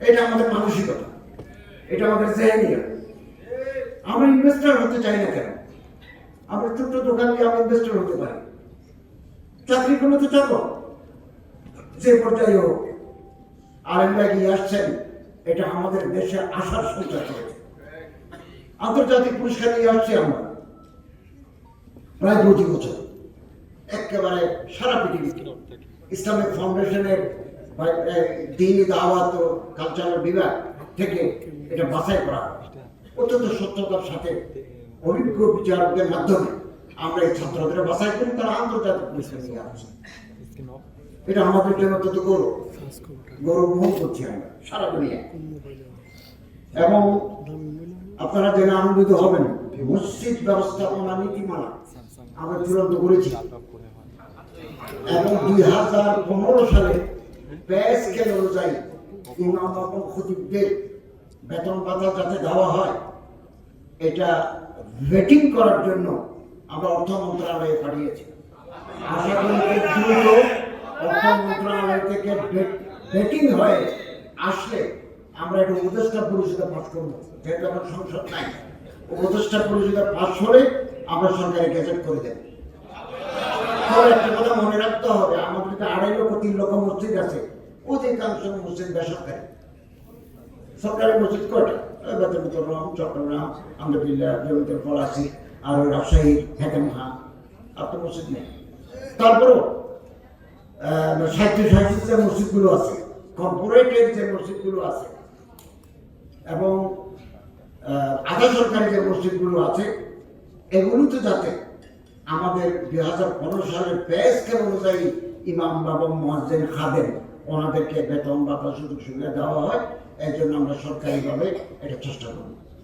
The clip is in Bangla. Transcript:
এটা আমাদের মানসিকতা। এটা আমাদের জেহেনিয়া আমরা ইনভেস্টর হতে চাই না কেন? আমরা ছোট্ট দোকান দিয়ে আমরা ইনভেস্টর হতে পারি। চাকরি করলে তো চাকর। যে পর্যায়ে হোক আরেকটা এগিয়ে আসছেন, এটা আমাদের দেশে আশার সঞ্চার করেছে আন্তর্জাতিক পুরস্কার নিয়ে আসছি আমরা। প্রায় দুটি বছর। একেবারে সারা পৃথিবীতে। ইসলামিক ফাউন্ডেশনের বা- দাওয়াত ও কালচারাল বিভাগ থেকে এটা বাছাই করা অত্যন্ত সত্যতার সাথে অভিজ্ঞ বিচারকদের মাধ্যমে আমরা এই ছাত্রদের বাছাই করি, তারা আন্তর্জাতিক পুরস্কার নিয়ে আসছে এটা আমাদের জন্য অত্যন্ত গৌরব। গৌরব ভোগ করছি আমরা, সারা দুনিয়া এবং আপনারা জেনে আনন্দিত হবেন, মসজিদ ব্যবস্থাপনা নীতিমালা আমরা চূড়ান্ত করেছি। এবং দুই হাজার পনেরো সালে প্যাস স্কেল অনুযায়ী ইমাম এবং খতিবদের বেতন ভাতা যাতে দেওয়া হয়, এটা ভেটিং করার জন্য আমরা অর্থ মন্ত্রণালয়ে পাঠিয়েছি। আশা করি দ্রুত অর্থ মন্ত্রণালয় থেকে ভেটিং হয়ে আসলে আমরা একটা উপদেষ্টা পরিষদে পাঠ করব, যেহেতু আমার সংসদ নাই। উপদেষ্টা পরিষদে পাশ হলে আমরা সরকারি গেজেট করে দেব। একটা কথা মনে রাখতে হবে আমাদের আড়াই লক্ষ, তিন লক্ষ মসজিদ আছে। অধিকাংশ মসজিদ বেসরকারি। সরকারি মসজিদ কয়টা? বেতনরম চট্টগ্রাম জমিতের পলাশি আর রাজশাহী হেকেমহা আর তো মসজিদ নেই। তারপরেও সাহিত্য সাহিত্য যে মসজিদগুলো আছে কর্পোরেটের যে মসজিদগুলো আছে, এবং আধা সরকারি যে মসজিদগুলো আছে, এগুলোতে যাতে আমাদের দুই হাজার পনেরো সালের পে স্কেল অনুযায়ী ইমাম বাবা মহাজেন খাদেন ওনাদেরকে বেতন বা সুযোগ সুবিধা দেওয়া হয় এই জন্য আমরা সরকারিভাবে এটা চেষ্টা করব